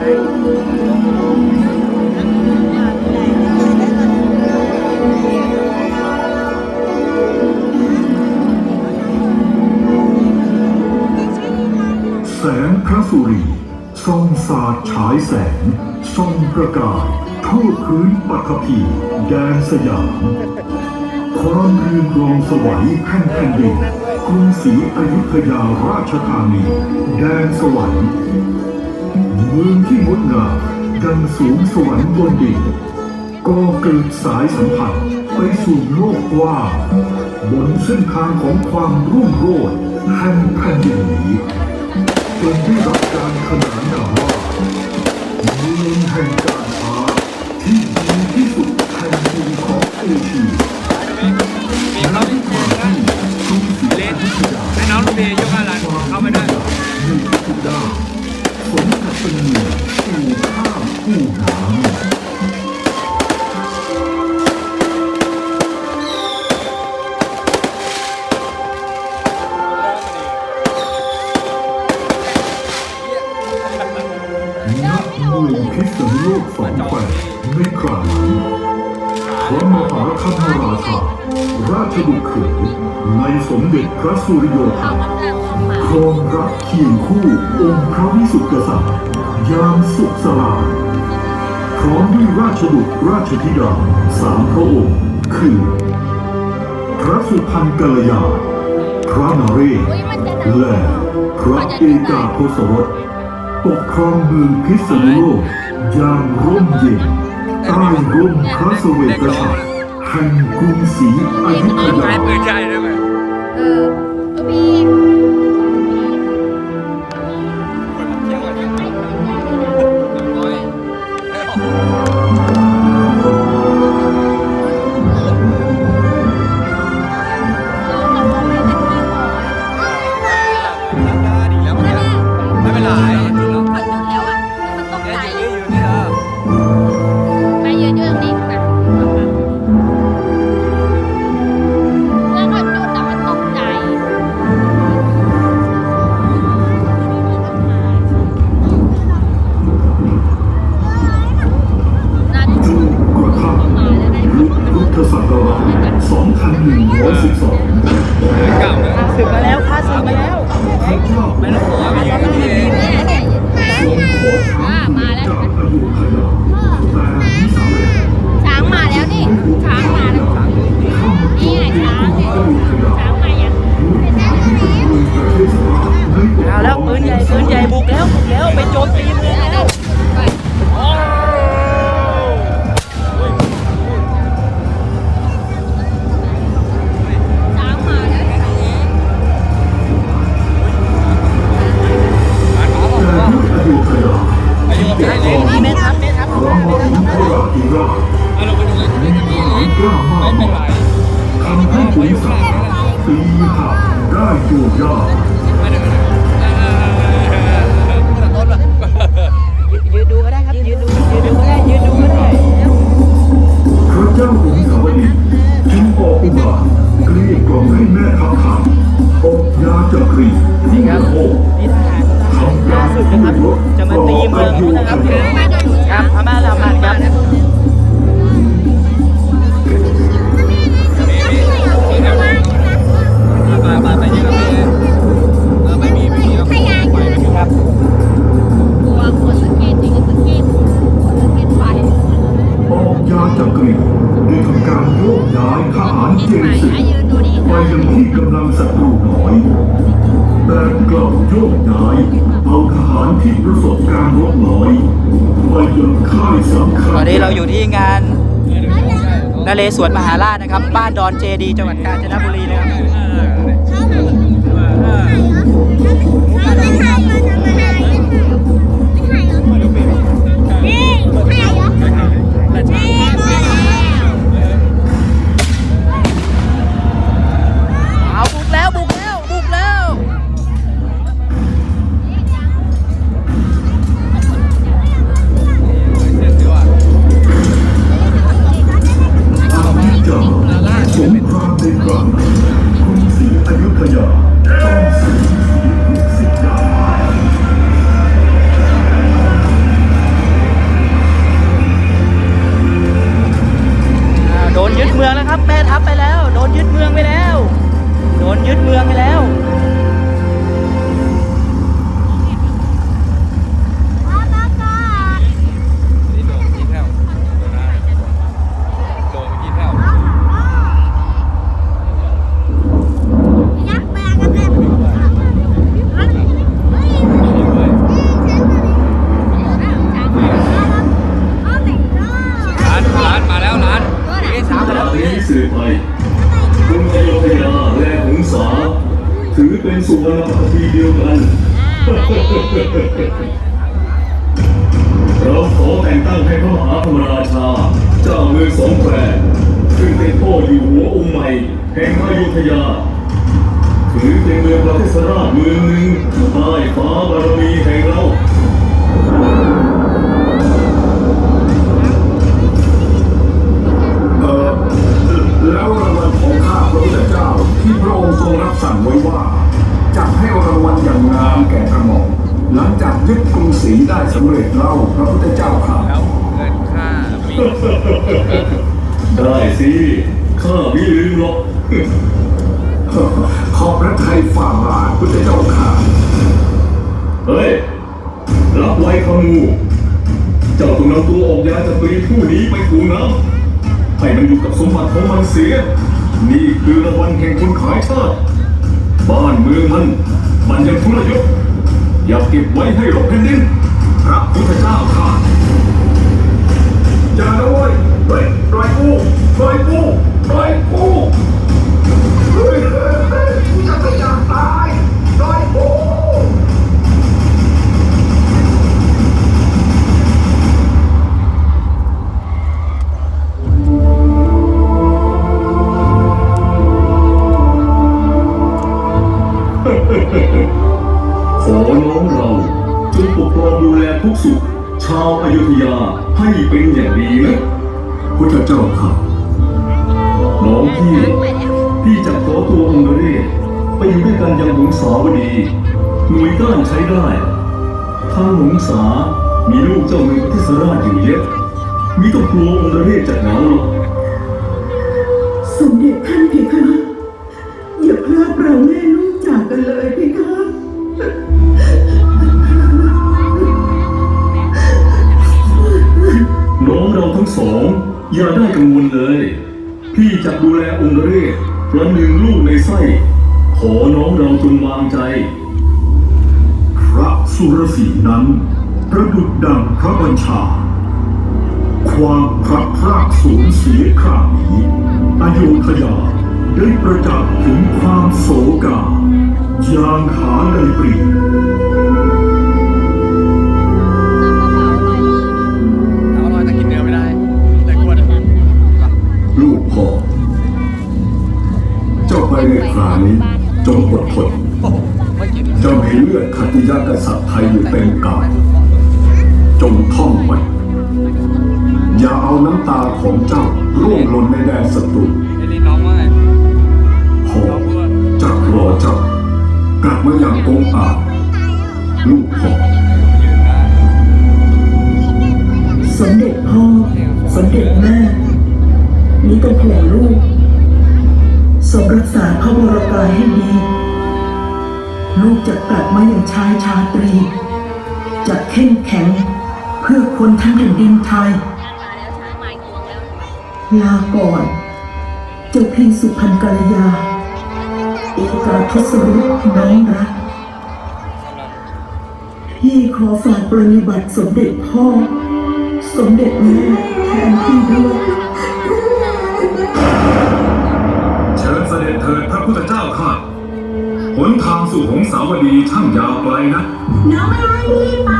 แสงพระสุริส่องสาดฉายแสงส่องประกายทั่วพื้นปัทภีแดนสยามความเรืองรองสวัยแห่งแผ่นดินกรุงศรีอยุธยาราชธานี แดนสวรรค์ เมืองที่งดงามดังสูงสวรรค์บนดินก่อเกิดสายสัมพันธ์ไปสู่โลกกว้างบนเส้นทางของความรุ่งโรจน์แห่งแผ่นดินนี้จนได้รับการขนานนามว่าเมืองแห่งการอา ราชบุตรเขยในสมเด็จพระสุริโยไทยครองรักเคียงคู่องค์พระวิสุทธิกษัตริย์ยามสุขสลายพร้อมด้วยราชบุตรราชธิดาสามพระองค์คือ พระสุพรรณกัลยา พระนเรศและพระเอกาทศรสปกครองเมืองพิษณุโลกอย่างร่มเย็นใต้ร่มพระเสวตฉัตร แห่งกรุงศรีอยุธยาใช้ปืนใหญ่ด้ไหม เออก็มี นี่ครับนี่ทหารทหารข้าศึกนะครับ จะมาตีเมืองนู้นนะครับ ตอนนี้เราอยู่ที่งานนเรศวรมหาราชนะครับ บ้านดอนเจดี จังหวัดกาญจนบุรีนะครับ เราขอแต่งตั้งให้พระมหาพรรมราชา เจ้าเมืองสองแควซึ่งเป็นพ่ออยู่หัวองค์ใหม่แห่งอยุธยาถือเป็นเมืองประเทศราชเมืองหนึ่งใต้ฟ้าบารมีแห่งเราำเร็จเล่าพระพุทธเจ้าค่ะแล้วเงินค่ามีได้สิข้าไม่ลืมหรอกขอบพระทัยฝ่าบาทพุทธเจ้าค่ะเฮ้ยรับไว้ขมูเจ้าต้องนำตัวออกยาจากตรีผู้นี้ไปถูน้ำให้มันอยู่กับสมบัติของมันเสีย นี่คือรางวัลแห่งคนขายชาติบ้านเมืองมัน มันยังทุรยศอย่าเก็บไว้ให้รบแผ่นดินพ ระพุทธเจ้าค่ะอย่านะเว้ยเฮ้ยปล่อยกูปล่อยกูปล่อยกูเฮ้ยเฮ้ยเฮ้ยกูจะไม่อยากตายปล่อยกูขอน้องเรา งปกครองดูแลทุกสุข ชาวอยุธยาให้เป็นอย่างดีนะพุทธเจ้าค่ะน้องพี่พี่จะขอตัวองค์เรศไปอยู่ด้วยกันยังหงสาวดีหน่วยก้านใช้ได้ทางหงสามีลูกเจ้าเมืองที่สราชอยู่เยอะมีต้องกลัวองค์เรศจากหงาหรอกสมเด็จท่านเพคะอย่าพลาดเราแม่ลูกจากกันเลยเพคะ เราทั้งสอง อย่าได้กังวลเลย พี่จะดูแลองค์เรศประหนึ่งลูกในไส้ ขอน้องเราจงวางใจ พระสุรสีนั้นประดุดดังพระบัญชา ความพลัดพรากสูญเสียคราวนี้อโยธยาได้ประจักษ์ถึงความโศกาจางหาในปรี เอาน้ำตาของเจ้าร่วงหล่นในแดนศัตรูไอ้นี่น้องว่าไงพ่อจักรอเจ้ากลับมาอย่างองค์อาจลูกพ่อยืนได้สมเด็จพ่อสมเด็จแม่นี่ต้องห่วงลูกสมรักษาพระวรกายให้ดี ลูกจะกลับมาอย่างชายชาตรีจะเข้มแข็งเพื่อคนทั้งแผ่นดินไทย ลาก่อน เจ้าพี่สุพรรณกัลยา เอกาทศรุน้องรักพี่ขอฝากปรนนิบัติสมเด็จพ่อ สมเด็จแม่แทนพี่ด้วยเชิญเสด็จเถิดพระพุทธเจ้าค่ะหนทางสู่หงสาวดีช่างยาวไกลนะ น้องไม่ให้พี่ไป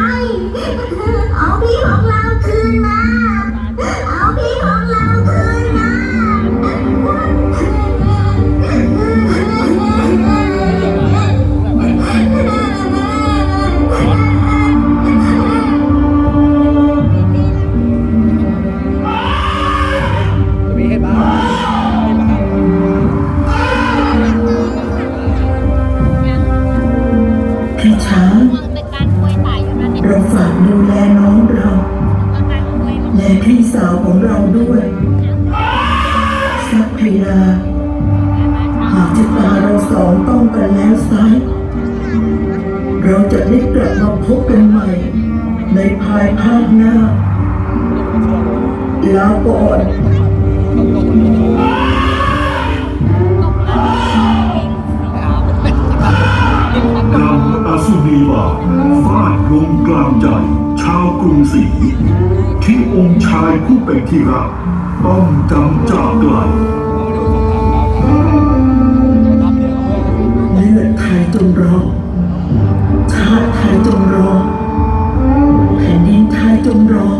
เอาพี่ของเรา เราฝากดูแลน้องเรา และพี่สาวของเราด้วยสักเวลาหากชะตาเราสองต้องกันแล้วไซร้เราจะได้กลับมาพบกันใหม่ ในภายภาคหน้าลาก่อนาวกรุงศรีที่องค์ชายผู้เป็นที่รักต้องจำจากไกลเลือดไทยจงรอ ชาติไทยจงรอ แผ่นดินไทยจงรอ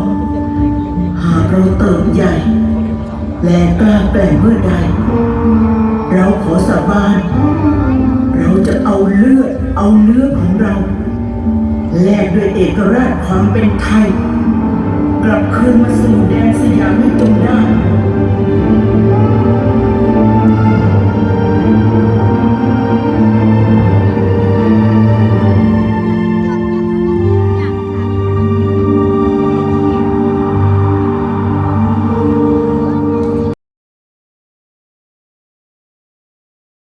หากเราเติบใหญ่ และกล้าแปลงเมื่อใด เราขอสาบาน เราจะเอาเลือด เอาเนื้อของเรา แลกด้วยเอกราชความเป็นไทย กลับคืนมาสู่แดนสยามให้จงได้